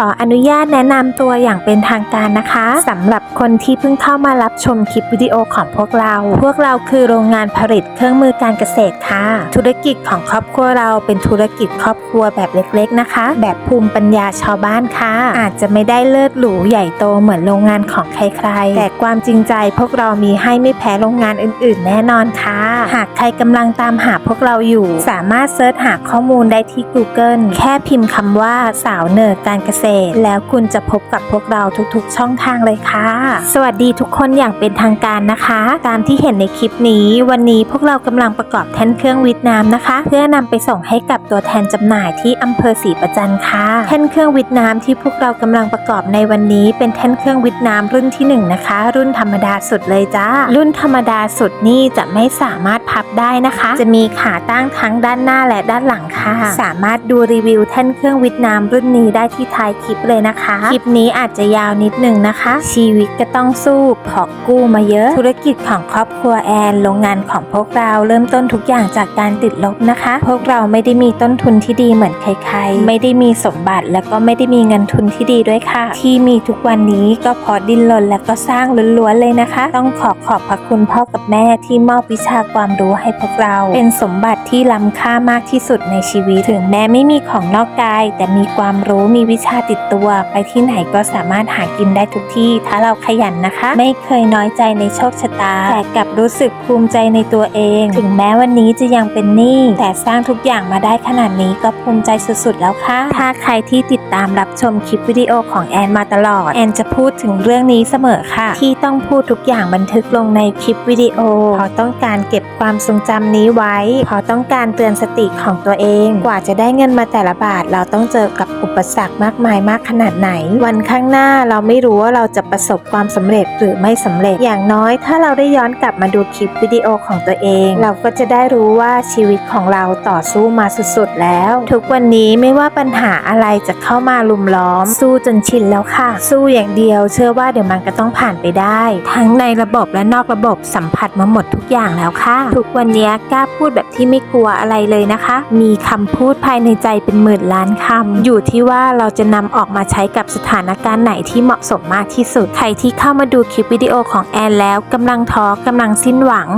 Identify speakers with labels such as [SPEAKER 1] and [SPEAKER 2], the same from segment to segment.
[SPEAKER 1] ขออนุญาตแนะนำตัวอย่างเป็นทางการนะคะสำหรับคนที่เพิ่งเข้ามารับชมคลิปวิดีโอของพวกเรา พวกเราคือโรงงานผลิตเครื่องมือการเกษตรค่ะ ธุรกิจของครอบครัวเราเป็นธุรกิจครอบครัวแบบเล็กๆนะคะ แบบภูมิปัญญาชาวบ้านค่ะ อาจจะไม่ได้เลิศหรูใหญ่โตเหมือนโรงงานของใครๆ แต่ความจริงใจพวกเรามีให้ไม่แพ้โรงงานอื่น ๆ แน่นอนค่ะ หากใครกำลังตามหาพวกเราอยู่ สามารถเซิร์ชหาข้อมูลได้ที่ Google แค่พิมพ์คำว่าสาวเนิร์การเกษตรแล้วคุณจะพบกับพวกเราทุกๆ ช่องทางเลยค่ะ สวัสดีทุกคนอย่างเป็นทางการนะคะ ตามที่เห็นในคลิปนี้ วันนี้พวกเรากำลังประกอบแท่นเครื่องวิทน้ำนะคะ เพื่อนำไปส่งให้กับตัวแทนจำหน่ายที่อำเภอศรีประจันค่ะ แท่นเครื่องวิทน้ำที่พวกเรากำลังประกอบในวันนี้เป็นแท่นเครื่องวิทน้ำรุ่นที่หนึ่งนะคะ รุ่นธรรมดาสุดเลยจ้า รุ่นธรรมดาสุดนี่จะไม่สามารถ พับได้นะคะ จะมีขาตั้งทั้งด้านหน้าและด้านหลังค่ะ สามารถดูรีวิวแท่นเครื่องวิทย์น้ำรุ่นนี้ได้ที่ท้ายคลิปเลยนะคะ คลิปนี้อาจจะยาวนิดนึงนะคะ ชีวิตก็ต้องสู้พอกู้มาเยอะ ธุรกิจของครอบครัวแอนโรงงานของพวกเราเริ่มต้นทุกอย่างจากการติดลบนะคะ พวกเราไม่ได้มีต้นทุนที่ดีเหมือนใครๆ ไม่ได้มีสมบัติแล้วก็ไม่ได้มีเงินทุนที่ดีด้วยค่ะ ที่มีทุกวันนี้ก็พราะดิ้นรนและก็สร้างล้วนๆเลยนะคะ ต้องขอขอบพระคุณพ่อกับแม่ที่มอบวิชาความรู้ให้พวกเรา เป็นสมบัติที่ล้ำค่ามากที่สุดในชีวิต ถึงแม้ไม่มีของนอกกาย แต่มีความรู้มีวิชาติดตัว ไปที่ไหนก็สามารถหากินได้ทุกที่ ถ้าเราขยันนะคะ ไม่เคยน้อยใจในโชคชะตา แต่กลับรู้สึกภูมิใจในตัวเอง ถึงแม้วันนี้จะยังเป็นหนี้แต่สร้างทุกอย่างมาได้ขนาดนี้ก็ภูมิใจสุดๆแล้วค่ะ ถ้าใครที่ติดตามรับชมคลิปวิดีโอของแอนมาตลอด แอนจะพูดถึงเรื่องนี้เสมอค่ะ ที่ต้องพูดทุกอย่างบันทึกลงในคลิปวิดีโอเพราะต้องการเก็บความทรงจำนี้ไว้ เพราะต้องการเตือนสติของตัวเอง กว่าจะได้เงินมาแต่ละบาท เราต้องเจอกับอุปสรรคมากมายมากขนาดไหน วันข้างหน้าเราไม่รู้ว่าเราจะประสบความสำเร็จหรือไม่สำเร็จ อย่างน้อย ถ้าเราได้ย้อนกลับมาดูคลิปวิดีโอของตัวเอง เราก็จะได้รู้ว่าชีวิตของเราต่อสู้มาสุดๆแล้ว ทุกวันนี้ไม่ว่าปัญหาอะไรจะเข้ามาลุมล้อม สู้จนชินแล้วค่ะ สู้อย่างเดียว เชื่อว่าเดี๋ยวมันก็ต้องผ่านไปได้ ทั้งในระบบและนอกระบบสัมผัสมาหมดทุกอย่างแล้วค่ะทุกวันนี้กล้าพูดแบบที่ไม่กลัวอะไรเลยนะคะ มีคำพูดภายในใจเป็นหมื่นล้านคำอยู่ที่ว่าเราจะนำออกมาใช้กับสถานการณ์ไหนที่เหมาะสมมากที่สุด ใครที่เข้ามาดูคลิปวิดีโอของแอนแล้วกำลังท้อกำลังสิ้นหวัง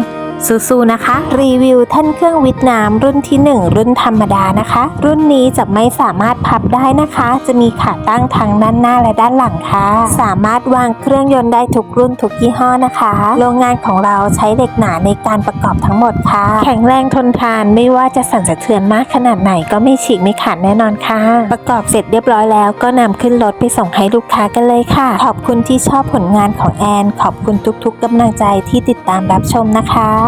[SPEAKER 1] สู้ๆนะคะ รีวิวท่านเครื่องวิทน้ำรุ่นที่ 1 รุ่นธรรมดานะคะ รุ่นนี้จะไม่สามารถพับได้นะคะ จะมีขาตั้งทั้งด้านหน้าและด้านหลังค่ะ สามารถวางเครื่องยนต์ได้ทุกรุ่นทุกยี่ห้อนะคะ โรงงานของเราใช้เหล็กหนาในการประกอบทั้งหมดค่ะ แข็งแรงทนทานไม่ว่าจะสั่นสะเทือนมากขนาดไหนก็ไม่ฉีกไม่ขาดแน่นอนค่ะ ประกอบเสร็จเรียบร้อยแล้วก็นำขึ้นรถไปส่งให้ลูกค้ากันเลยค่ะ ขอบคุณที่ชอบผลงานของแอน ขอบคุณทุกๆกำลังใจที่ติดตามรับชมนะคะ